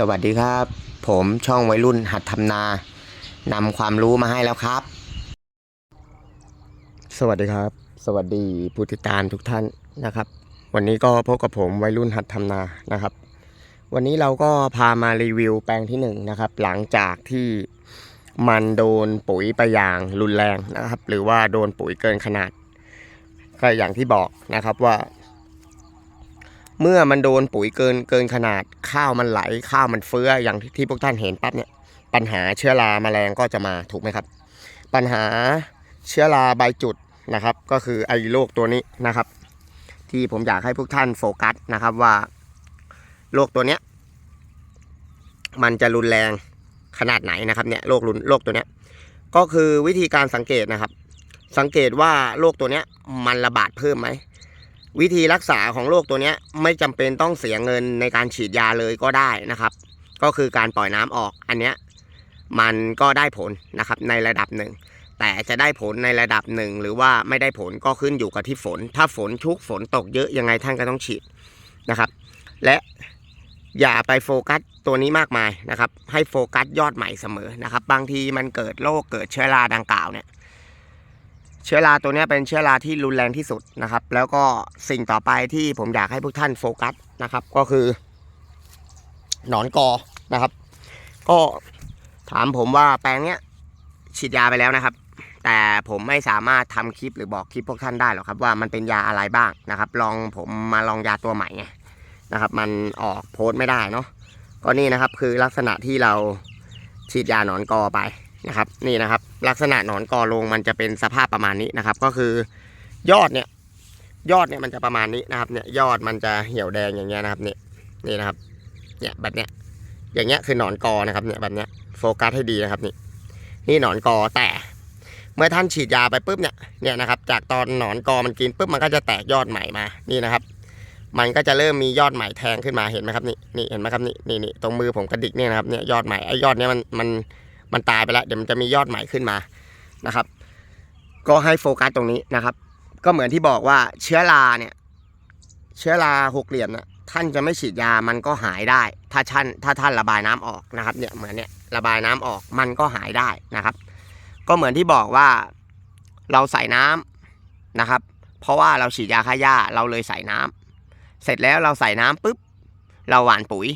สวัสดีครับ ผมช่องวัยรุ่นหัดทำนานำความรู้มาให้แล้วครับ สวัสดีครับ สวัสดีผู้ติดตามทุกท่านนะครับ วันนี้ก็พบกับผมวัยรุ่นหัดทำนานะครับ วันนี้เราก็พามารีวิวแปลงที่หนึ่งนะครับ หลังจากที่มันโดนปุ๋ยไปอย่างรุนแรงนะครับ หรือว่าโดนปุ๋ยเกินขนาดก็อย่างที่บอกนะครับว่า เมื่อมันโดนปุ๋ยเกินเกินขนาดข้าวมันไหลข้าวมันเฟื้ออย่างที่ที่พวกท่านเห็นปั๊บเนี่ยปัญหาเชื้อราแมลงก็จะมาถูกไหมครับ ปัญหาเชื้อราใบจุดนะครับ ก็คือไอ้โรคตัวนี้นะครับ ที่ผมอยากให้พวกท่านโฟกัสนะครับว่าโรคตัวเนี้ยมันจะรุนแรงขนาดไหนนะครับเนี่ยโรครุนโรคตัวเนี้ยก็คือวิธีการสังเกตนะครับ สังเกตว่าโรคตัวเนี้ยมันระบาดเพิ่มไหม วิธีรักษาของโรคตัวนี้ไม่จำเป็นต้องเสียเงินในการฉีดยาเลยก็ได้นะครับ ก็คือการปล่อยน้ำออกอันเนี้ยมันก็ได้ผลนะครับในระดับหนึ่ง แต่จะได้ผลในระดับหนึ่งหรือว่าไม่ได้ผลก็ขึ้นอยู่กับที่ฝน ถ้าฝนชุกฝนตกเยอะยังไงท่านก็ต้องฉีดนะครับ และอย่าไปโฟกัสตัวนี้มากมายนะครับ ให้โฟกัสยอดใหม่เสมอนะครับ บางทีมันเกิดโรคเกิดเชื้อราดังกล่าวเนี่ย เชื้อราตัวนี้เป็นเชื้อราที่รุนแรงที่สุดนะครับ แล้วก็สิ่งต่อไปที่ผมอยากให้พวกท่านโฟกัสนะครับ ก็คือ หนอนกอนะครับ ก็ถามผมว่าแปลงเนี้ยฉีดยาไปแล้วนะครับ แต่ผมไม่สามารถทำคลิปหรือบอกคลิปพวกท่านได้หรอกครับว่ามันเป็นยาอะไรบ้างนะครับ ลองผมมาลองยาตัวใหม่ไงนะครับ มันออกโพสต์ไม่ได้เนาะก็นี่นะครับคือลักษณะที่เราฉีดยาหนอนกอไป นะครับนี่นะครับ ลักษณะหนอนกอลงมันจะเป็นสภาพประมาณนี้นะครับ ก็คือยอดเนี่ยยอดเนี่ยมันจะประมาณนี้นะครับเนี่ยยอดมันจะเหี่ยวแดงอย่างเงี้ยนะครับเนี่ยนี่นะครับเนี่ยแบบเนี้ยอย่างเงี้ยคือหนอนกอนะครับเนี่ยแบบเนี้ยโฟกัสให้ดีนะครับนี่นี่หนอนกอแต่เมื่อท่านฉีดยาไปปุ๊บเนี่ยเนี่ยนะครับ จากตอนหนอนกอมันกินปุ๊บมันก็จะแตกยอดใหม่มานี่นะครับ มันก็จะเริ่มมียอดใหม่แทงขึ้นมาเห็นไหมครับนี่นี่เห็นไหมครับนี่นี่นี่ตรงมือผมกระดิกเนี่ยนะครับเนี่ยยอดใหม่ไอ้ยอดเนี้ยมันมัน มันตายไปแล้วเดี๋ยวมันจะมียอดใหม่ขึ้นมานะครับ ก็ให้โฟกัสตรงนี้นะครับ ก็เหมือนที่บอกว่าเชื้อราเนี่ย เชื้อราหกเหลี่ยมนะท่านจะไม่ฉีดยามันก็หายได้ ถ้าท่านถ้าท่านระบายน้ำออกนะครับ เนี่ยเหมือนเนี่ยระบายน้ำออกมันก็หายได้นะครับ ก็เหมือนที่บอกว่าเราใส่น้ำนะครับ เพราะว่าเราฉีดยาฆ่าหญ้าเราเลยใส่น้ำเสร็จแล้วเราใส่น้ำปุ๊บเราหว่านปุ๋ย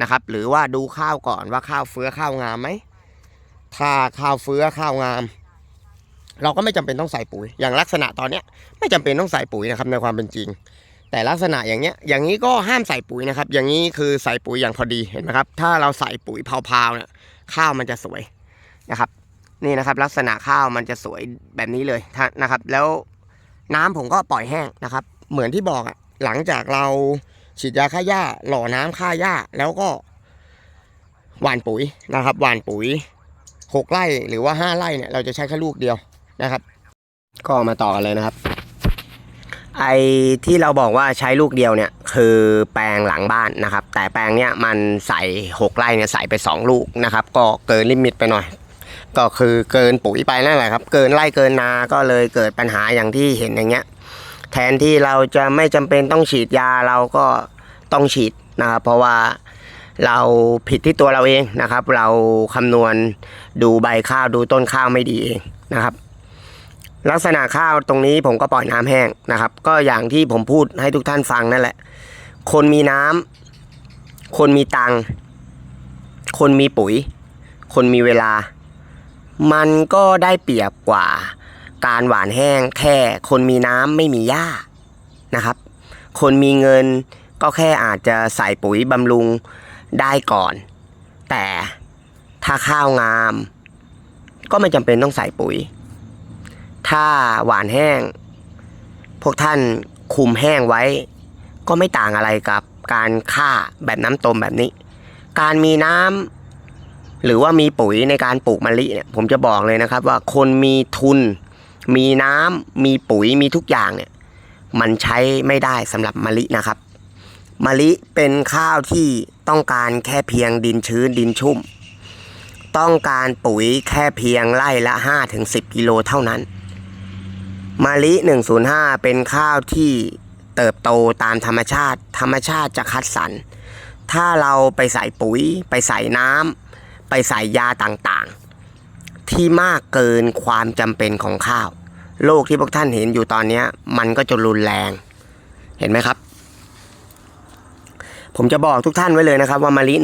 นะครับ หรือว่าดูข้าวก่อนว่าข้าวเฟื้อข้าวงามไหม ถ้าข้าวเฟื้อข้าวงาม เราก็ไม่จำเป็นต้องใส่ปุ๋ย อย่างลักษณะตอนเนี้ยไม่จำเป็นต้องใส่ปุ๋ยนะครับในความเป็นจริง แต่ลักษณะอย่างเงี้ย อย่างนี้ก็ห้ามใส่ปุ๋ยนะครับ อย่างนี้คือใส่ปุ๋ยอย่างพอดีเห็นไหมครับ ถ้าเราใส่ปุ๋ยเผาๆเนี่ยข้าวมันจะสวยนะครับ นี่นะครับ ลักษณะข้าวมันจะสวยแบบนี้เลยนะครับ แล้วน้ำผมก็ปล่อยแห้งนะครับ เหมือนที่บอกอะหลังจากเราฉีดยาฆ่าหญ้า หล่อน้ำฆ่าหญ้าแล้วก็หว่านปุ๋ยนะครับ หว่านปุ๋ย หกไร่หรือว่าห้าไร่เนี่ยเราจะใช้แค่ลูกเดียวนะครับ ก็มาต่อกันเลยนะครับ ไอ้ที่เราบอกว่าใช้ลูกเดียวเนี่ยคือแปลงหลังบ้านนะครับ แต่แปลงเนี้ยมันใส่หกไร่เนี่ยใส่ไปสองลูกนะครับ ก็เกินลิมิตไปหน่อยก็คือเกินปุ๋ยไปนั่นแหละครับ เกินไร่เกินนาก็เลยเกิดปัญหาอย่างที่เห็นอย่างเงี้ย แทนที่เราจะไม่จำเป็นต้องฉีดยาเราก็ต้องฉีดนะครับเพราะว่า เราผิดที่ตัวเราเองนะครับ เราคำนวณดูใบข้าวดูต้นข้าวไม่ดีเองนะครับ ลักษณะข้าวตรงนี้ผมก็ปล่อยน้ำแห้งนะครับ ก็อย่างที่ผมพูดให้ทุกท่านฟังนั่นแหละ คนมีน้ำคนมีตังคนมีปุ๋ย คนมีเวลา มันก็ได้เปรียบกว่าการหวานแห้งแค่คนมีน้ำไม่มีหญ้านะครับ คนมีเงินก็แค่อาจจะใส่ปุ๋ยบำรุง ได้ก่อน แต่ถ้าข้าวงาม ก็ไม่จำเป็นต้องใส่ปุ๋ย ถ้าหวานแห้ง พวกท่านคุมแห้งไว้ ก็ไม่ต่างอะไรกับการฆ่าแบบน้ำต้มแบบนี้ การมีน้ำหรือว่ามีปุ๋ยในการปลูกมะลิเนี่ยผมจะบอกเลยนะครับว่าคนมีทุน มีน้ำมีปุ๋ยมีทุกอย่างเนี่ยมันใช้ไม่ได้สำหรับมะลินะครับมะลิเป็นข้าวที่ ต้องการแค่เพียงดินชื้นดินชุ่ม ต้องการปุ๋ยแค่เพียงไร่ละ 5-10 กิโลเท่านั้นมะลิ 105 เป็นข้าวที่เติบโตตามธรรมชาติ ธรรมชาติจะคัดสรร ถ้าเราไปใส่ปุ๋ย ไปใส่น้ำไปใส่ยาต่างๆ ที่มากเกินความจำเป็นของข้าว โรคที่พวกท่านเห็นอยู่ตอนนี้มันก็จะรุนแรง เห็นไหมครับ ผมจะบอกทุกท่านไว้เลยนะครับ ว่ามะลิ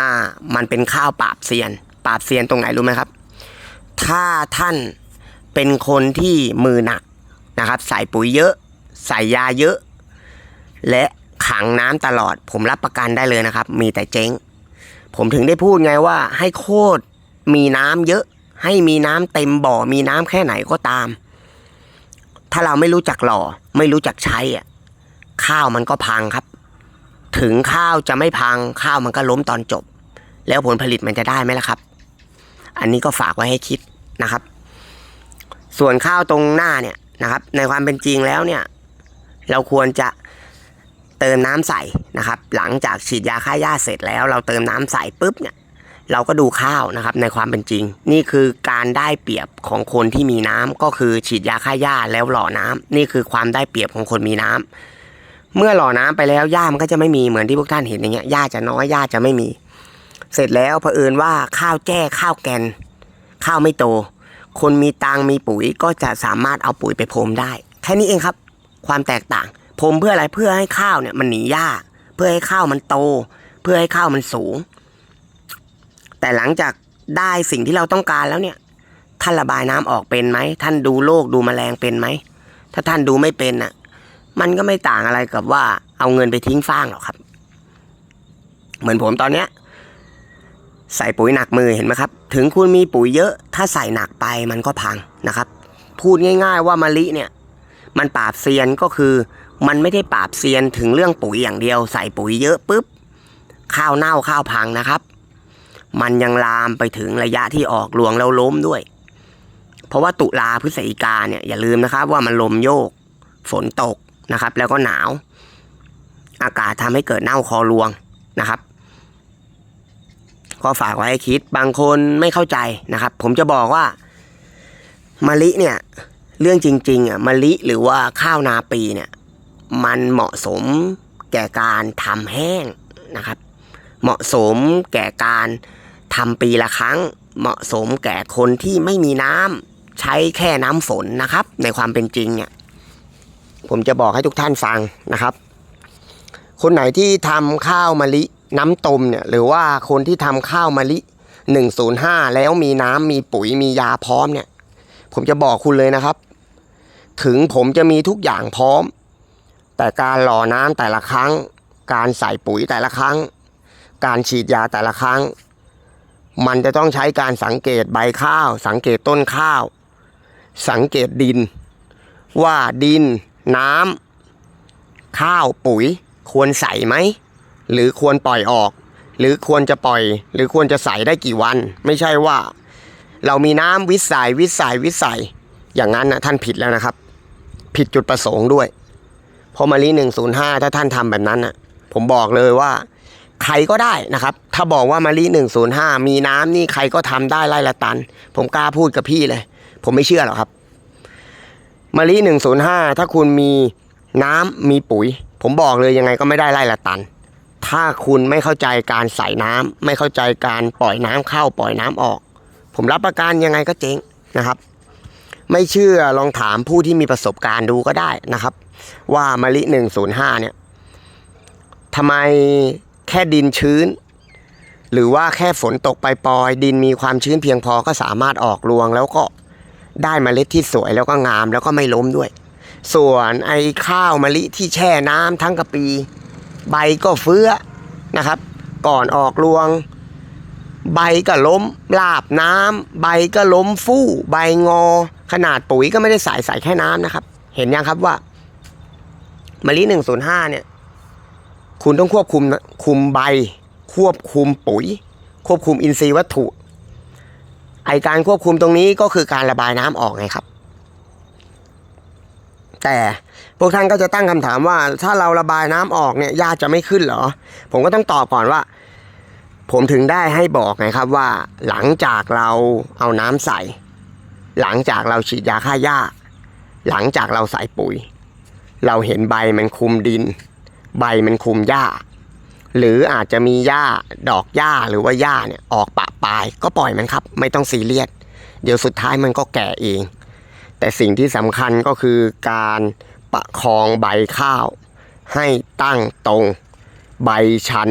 105 มันเป็นข้าวปราบเซียน ปราบเซียนตรงไหนรู้ไหมครับ ถ้าท่านเป็นคนที่มือหนักนะครับ ใส่ปุ๋ยเยอะ ใส่ยาเยอะ และขังน้ำตลอด ผมรับประกันได้เลยนะครับ มีแต่เจ๊ง ผมถึงได้พูดไงว่าให้โคตรมีน้ำเยอะ ให้มีน้ำเต็มบ่อ มีน้ำแค่ไหนก็ตาม ถ้าเราไม่รู้จักหล่อ ไม่รู้จักใช้อะข้าวมันก็พังครับ ถึงข้าวจะไม่พังข้าวมันก็ล้มตอนจบ แล้วผลผลิตมันจะได้ไหมล่ะครับ อันนี้ก็ฝากไว้ให้คิดนะครับ ส่วนข้าวตรงหน้าเนี่ยนะครับ ในความเป็นจริงแล้วเนี่ย เราควรจะเติมน้ำใส่นะครับ หลังจากฉีดยาฆ่าหญ้าเสร็จแล้ว เราเติมน้ำใส่ปุ๊บเนี่ยเราก็ดูข้าวนะครับในความเป็นจริง นี่คือการได้เปรียบของคนที่มีน้ำก็คือฉีดยาฆ่าหญ้าแล้วหล่อน้ำนี่คือความได้เปรียบของคนมีน้ำ เมื่อหล่อน้ำไปแล้วหญ้ามันก็จะไม่มีเหมือนที่พวกท่านเห็นอย่างเงี้ยหญ้าจะน้อยหญ้าจะไม่มี เสร็จแล้วเผอิญว่าข้าวแจ้ข้าวแกน ข้าวไม่โต คนมีตังมีปุ๋ยก็จะสามารถเอาปุ๋ยไปพรมได้ แค่นี้เองครับ ความแตกต่างพรมเพื่ออะไรเพื่อให้ข้าวเนี่ยมันหนีหญ้า เพื่อให้ข้าวมันโต เพื่อให้ข้าวมันสูง แต่หลังจากได้สิ่งที่เราต้องการแล้วเนี่ย ท่านระบายน้ำออกเป็นไหมท่านดูโรคดูแมลงเป็นไหมถ้าท่านดูไม่เป็นน่ะ มันก็ไม่ต่างอะไรกับว่าเอาเงินไปทิ้งฟางหรอกครับ เหมือนผมตอนเนี้ย ใส่ปุ๋ยหนักมือเห็นไหมครับ ถึงคุณมีปุ๋ยเยอะ ถ้าใส่หนักไปมันก็พังนะครับ พูดง่าย ๆ ว่ามะลิเนี่ย มันปราบเซียนก็คือมันไม่ได้ปราบเซียนถึงเรื่องปุ๋ยอย่างเดียว ใส่ปุ๋ยเยอะปุ๊บข้าวเน่าข้าวพังนะครับ มันยังลามไปถึงระยะที่ออกรวงแล้วล้มด้วย เพราะว่าตุลาพฤศจิกาเนี่ยอย่าลืมนะครับว่ามันลมโยก ฝนตก นะครับ แล้วก็หนาว อากาศทำให้เกิดเน่าคอรวงนะครับ ก็ฝากไว้ให้คิดบางคนไม่เข้าใจนะครับ ผมจะบอกว่ามะลิเนี่ยเรื่องจริงๆอะมะลิหรือว่าข้าวนาปีเนี่ย มันเหมาะสมแก่การทำแห้งนะครับ เหมาะสมแก่การทำปีละครั้ง เหมาะสมแก่คนที่ไม่มีน้ำใช้แค่น้ำฝนนะครับ ในความเป็นจริงเนี่ย ผมจะบอกให้ทุกท่านฟังนะครับ คนไหนที่ทำข้าวมะลิน้ำต้มเนี่ยหรือว่าคนที่ทำข้าวมะลิ 105 แล้วมีน้ำมีปุ๋ยมียาพร้อมเนี่ย ผมจะบอกคุณเลยนะครับ ถึงผมจะมีทุกอย่างพร้อม แต่การหล่อน้ำแต่ละครั้ง การใส่ปุ๋ยแต่ละครั้ง การฉีดยาแต่ละครั้ง มันจะต้องใช้การสังเกตใบข้าว สังเกตต้นข้าว สังเกตดิน ว่าดิน น้ำข้าวปุ๋ย ควรใส่ไหม หรือควรปล่อยออก หรือควรจะปล่อย หรือควรจะใส่ได้กี่วัน ไม่ใช่ว่า เรามีน้ำวิสัยวิสัยวิสัย อย่างนั้นนะท่านผิดแล้วนะครับ ผิดจุดประสงค์ด้วยพราะมารีหนึ่งศูนย์ห้าถ้าท่านทำแบบนั้นนะผมบอกเลยว่าใครก็ได้นะครับ ถ้าบอกว่ามารีหนึ่งศูนย์ห้ามีน้ำนี่ใครก็ทำได้ไล่ละตัน ผมกล้าพูดกับพี่เลย ผมไม่เชื่อหรอกครับ มารีหนึ่งศูนย์ห้าถ้าคุณมีน้ำมีปุ๋ย ผมบอกเลยยังไงก็ไม่ได้ไล่ละตัน ถ้าคุณไม่เข้าใจการใส่น้ำไม่เข้าใจการปล่อยน้ำเข้าปล่อยน้ำออก ผมรับประกันยังไงก็เจ๊งนะครับ ไม่เชื่อลองถามผู้ที่มีประสบการณ์ดูก็ได้นะครับ ว่ามะลิหนึ่งศูนย์ห้าเนี่ยทำไมแค่ดินชื้น หรือว่าแค่ฝนตกไปปลอยดินมีความชื้นเพียงพอก็สามารถออกรวงแล้วก็ ได้เมล็ดที่สวยแล้วก็งามแล้วก็ไม่ล้มด้วย ส่วนไอ้ข้าวมะลิที่แช่น้ำทั้งกะปี ใบก็เฟื้อนะครับ ก่อนออกรวง ใบก็ล้มลาบน้ำใบก็ล้มฟู่ใบงอ ขนาดปุ๋ยก็ไม่ได้ใส่ใส่แค่น้ำนะครับ เห็นยังครับว่ามะลิหนึ่งศูนย์ห้าเนี่ย คุณต้องควบคุมคุมใบ ควบคุมปุ๋ย ควบคุมอินทรีย์วัตถุ ไอการควบคุมตรงนี้ก็คือการระบายน้ำออกไงครับ แต่พวกท่านก็จะตั้งคำถามว่า ถ้าเราระบายน้ำออกเนี่ยหญ้าจะไม่ขึ้นเหรอ ผมก็ต้องตอบก่อนว่า ผมถึงได้ให้บอกไงครับว่า หลังจากเราเอาน้ำใส่ หลังจากเราฉีดยาฆ่าหญ้า หลังจากเราใส่ปุ๋ย เราเห็นใบมันคุมดิน ใบมันคุมหญ้า หรืออาจจะมีหญ้าดอกหญ้าหรือว่าหญ้าเนี่ยออกปะปลายก็ปล่อยมันครับ ไม่ต้องซีเรียสเดี๋ยวสุดท้ายมันก็แก่เอง แต่สิ่งที่สำคัญก็คือการประคองใบข้าว ให้ตั้งตรง ใบชัน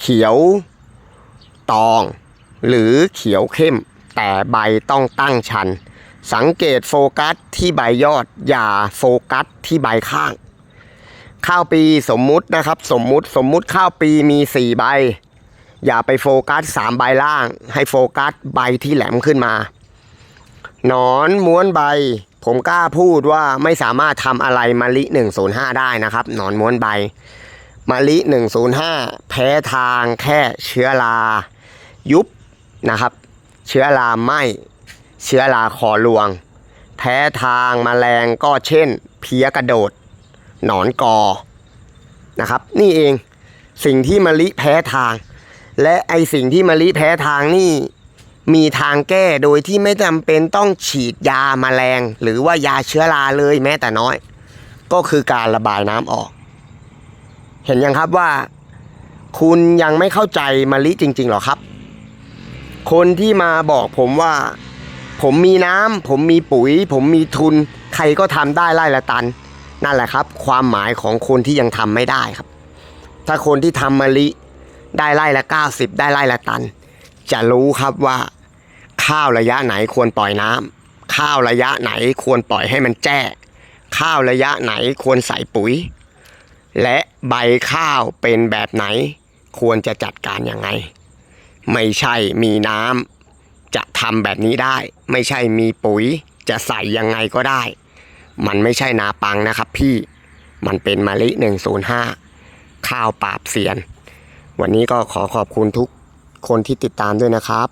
เขียวตอง หรือเขียวเข้ม แต่ใบต้องตั้งชัน สังเกตโฟกัสที่ใบยอด อย่าโฟกัสที่ใบข้าง ข้าวปีสมมุตินะครับ สมมุติสมมุติข้าวปีมี4ใบ อย่าไปโฟกัส3ใบล่าง ให้โฟกัสใบที่แหลมขึ้นมา หนอนม้วนใบ ผมกล้าพูดว่าไม่สามารถทำอะไรมะลิ105 ได้นะครับ หนอนม้วนใบมะลิ105 แพ้ทางแค่เชื้อรา ยุบนะครับ เชื้อราไหมเชื้อราคอรวง แพ้ทางแมลงก็เช่น เพี้ยกระโดด หนอนกอนะครับ นี่เองสิ่งที่มะลิแพ้ทาง และไอสิ่งที่มะลิแพ้ทางนี่มีทางแก้โดยที่ไม่จำเป็นต้องฉีดยาแมลง หรือว่ายาเชื้อราเลยแม้แต่น้อย ก็คือการระบายน้ำออก เห็นยังครับว่า คุณยังไม่เข้าใจมะลิจริงๆหรอครับ คนที่มาบอกผมว่า ผมมีน้ำผมมีปุ๋ย ผมมีทุน ใครก็ทำได้ไร่ละตัน นั่นแหละครับ ความหมายของคนที่ยังทำไม่ได้ครับ ถ้าคนที่ทำมะลิได้ไร่ละ 90 ได้ไร่ละตัน จะรู้ครับว่า ข้าวระยะไหนควรปล่อยน้ำข้าวระยะไหนควรปล่อยให้มันแจ้ ข้าวระยะไหนควรใส่ปุ๋ย และใบข้าวเป็นแบบไหน ควรจะจัดการยังไง ไม่ใช่มีน้ำจะทำแบบนี้ได้ ไม่ใช่มีปุ๋ยจะใส่ยังไงก็ได้ มันไม่ใช่นาปังนะครับ พี่มันเป็นมะลิ 105 ข้าวปราบเสียน วันนี้ก็ขอขอบคุณทุกคนที่ติดตามด้วยนะครับ